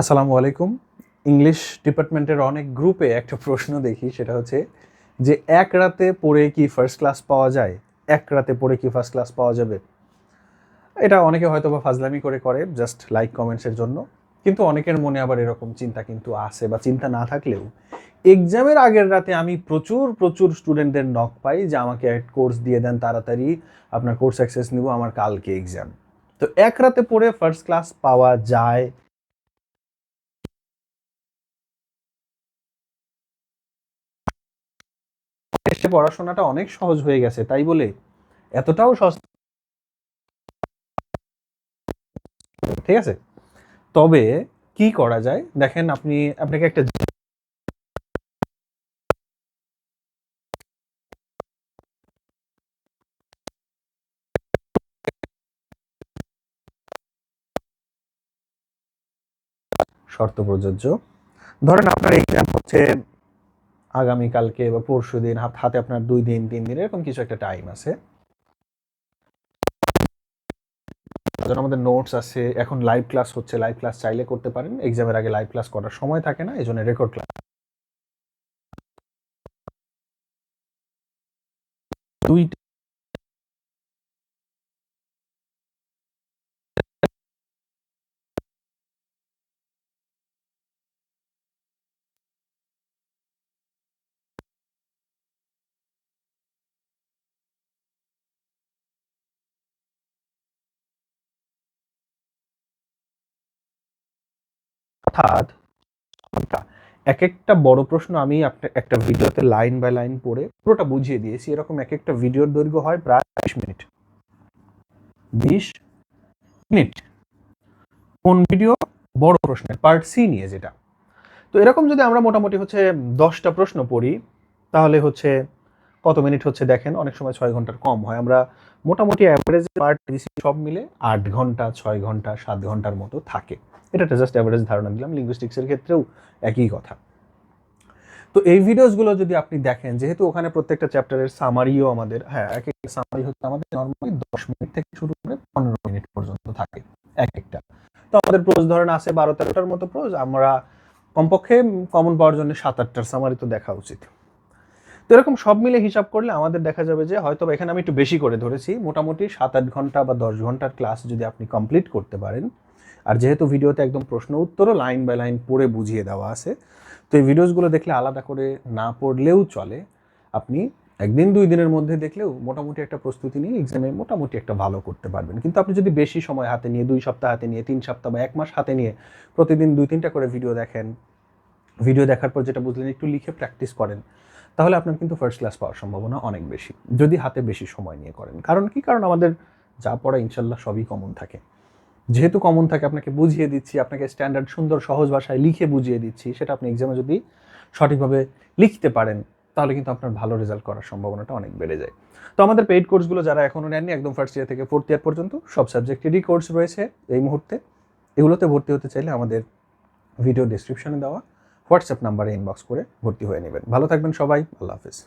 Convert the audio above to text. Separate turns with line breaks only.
আসসালামু আলাইকুম। ইংলিশ ডিপার্টমেন্টের অনেক গ্রুপে একটা প্রশ্ন দেখি, সেটা হচ্ছে যে, এক রাতে পড়ে কি ফার্স্ট ক্লাস পাওয়া যায়? এক রাতে পড়ে কি ফার্স্ট ক্লাস পাওয়া যাবে? এটা অনেকে হয়তো বা ফাজলামি করে করে জাস্ট লাইক কমেন্টসের জন্য। কিন্তু অনেকের মনে আবার এরকম চিন্তা কিন্তু আসে বা চিন্তা না থাকলেও এক্সামের আগের রাতে আমি প্রচুর প্রচুর স্টুডেন্টদের নক পাই যে, আমাকে কোর্স দিয়ে দেন, তাড়াতাড়ি আপনার কোর্স অ্যাক্সেস নিব, আমার কালকে এক্সাম তো এক রাতে পড়ে ফার্স্ট ক্লাস পাওয়া যায় এসে পড়াশোনাটা অনেক সহজ হয়ে গেছে, তাই বলে এতটাও সস্তা ঠিক আছে? তবে কি করা যায়? দেখেন আপনি, আপনাকে একটা শর্ত প্রযোজ্য। ধরেন আপনার এক্সাম হচ্ছে আগামীকালকে বা পরশু দিন, হাতে আপনার দুই দিন, তিন দিন এরকম কিছু একটা টাইম আছে। ধরুন আমাদের নোটস আছে, এখন লাইভ ক্লাস হচ্ছে লাইভ ক্লাস চাইলে করতে পারেন। এক্সামের আগে লাইভ ক্লাস করার সময় থাকে না এই জন্য রেকর্ড ক্লাস দুই অর্থাৎ এক একটা বড় প্রশ্ন আমি একটা ভিডিওতে লাইন বাই লাইন পড়ে পুরোটা বুঝিয়ে দিয়েছি। এরকম এক একটা ভিডিওর দৈর্ঘ্য হয় প্রায় বিশ মিনিট। বিশ মিনিট। কোন ভিডিও? বড় প্রশ্নের পার্ট সি নিয়ে যেটা। তো এরকম যদি আমরা মোটামুটি হচ্ছে দশটা প্রশ্ন পড়ি, তাহলে হচ্ছে কত মিনিট হচ্ছে দেখেন? অনেক সময় ছয় ঘণ্টার কম হয়। আমরা মোটামুটি অ্যাভারেজ পার্ট সব মিলে আট ঘণ্টা, ছয় ঘণ্টা, সাত ঘণ্টার মতো থাকে। এটা একটা জাস্ট অ্যাভারেজ ধারণা দিলাম লিঙ্গুইস্টিক্সের ক্ষেত্রেও একই কথা। তো এই ভিডিওসগুলো যদি আপনি দেখেন, যেহেতু ওখানে প্রত্যেকটা চ্যাপ্টারের সামারিও আমাদের হ্যাঁ এক একটা সামারি হচ্ছে আমাদের নর্মালি দশ মিনিট থেকে শুরু করে পনেরো মিনিট পর্যন্ত থাকে, এক একটা। তো আমাদের প্রোজ ধরেন আছে বারো তেরোটার মতো প্রোজ আমরা কমপক্ষে কমন পাওয়ার জন্য সাত আটটার সামারি তো দেখা উচিত। তো এরকম সব মিলে হিসাব করলে আমাদের দেখা যাবে যে হয়তো এখানে আমি একটু বেশি করে ধরেছি, মোটামুটি সাত আট ঘণ্টা বা দশ ঘণ্টার ক্লাস যদি আপনি কমপ্লিট করতে পারেন আর যেহেতু ভিডিওতে একদম প্রশ্ন উত্তরও লাইন বাই লাইন পড়ে বুঝিয়ে দেওয়া আছে, তো এই ভিডিওসগুলো দেখলে আলাদা করে না পড়লেও চলে। আপনি একদিন দুই দিনের মধ্যে দেখলেও মোটামুটি একটা প্রস্তুতি নিয়ে এক্সামে মোটামুটি একটা ভালো করতে পারবেন। কিন্তু আপনি যদি বেশি সময় হাতে নিয়ে, দুই সপ্তাহ হাতে নিয়ে, তিন সপ্তাহ বা এক মাস হাতে নিয়ে প্রতিদিন দুই তিনটা করে ভিডিও দেখেন, ভিডিও দেখার পর যেটা বুঝলেন একটু লিখে প্র্যাকটিস করেন, তাহলে আপনার কিন্তু ফার্স্ট ক্লাস পাওয়ার সম্ভাবনা অনেক বেশি। যদি হাতে বেশি সময় নিয়ে করেন। কারণ কি? কারণ আমাদের যা পড়া ইনশাল্লাহ সবই কমন থাকে। যেহেতু কমন থাকে, আপনাকে বুঝিয়ে দিচ্ছি, আপনাকে স্ট্যান্ডার্ড সুন্দর সহজ ভাষায় লিখে বুঝিয়ে দিচ্ছি, সেটা আপনি এক্সামে যদি সঠিকভাবে লিখতে পারেন, তাহলে কিন্তু আপনার ভালো রেজাল্ট করার সম্ভাবনাটা অনেক বেড়ে যায়। তো আমাদের পেইড কোর্সগুলো যারা এখনও নেননি, একদম ফার্স্ট ইয়ার থেকে ফোর্থ ইয়ার পর্যন্ত, সব সাবজেক্টেরই কোর্স রয়েছে এই মুহূর্তে। এগুলোতে ভর্তি হতে চাইলে আমাদের ভিডিও ডিসক্রিপশনে দেওয়া হোয়াটসঅ্যাপ নাম্বারে ইনবক্স করে ভর্তি হয়ে নেবেন। ভালো থাকবেন সবাই, আল্লাহ হাফিজ।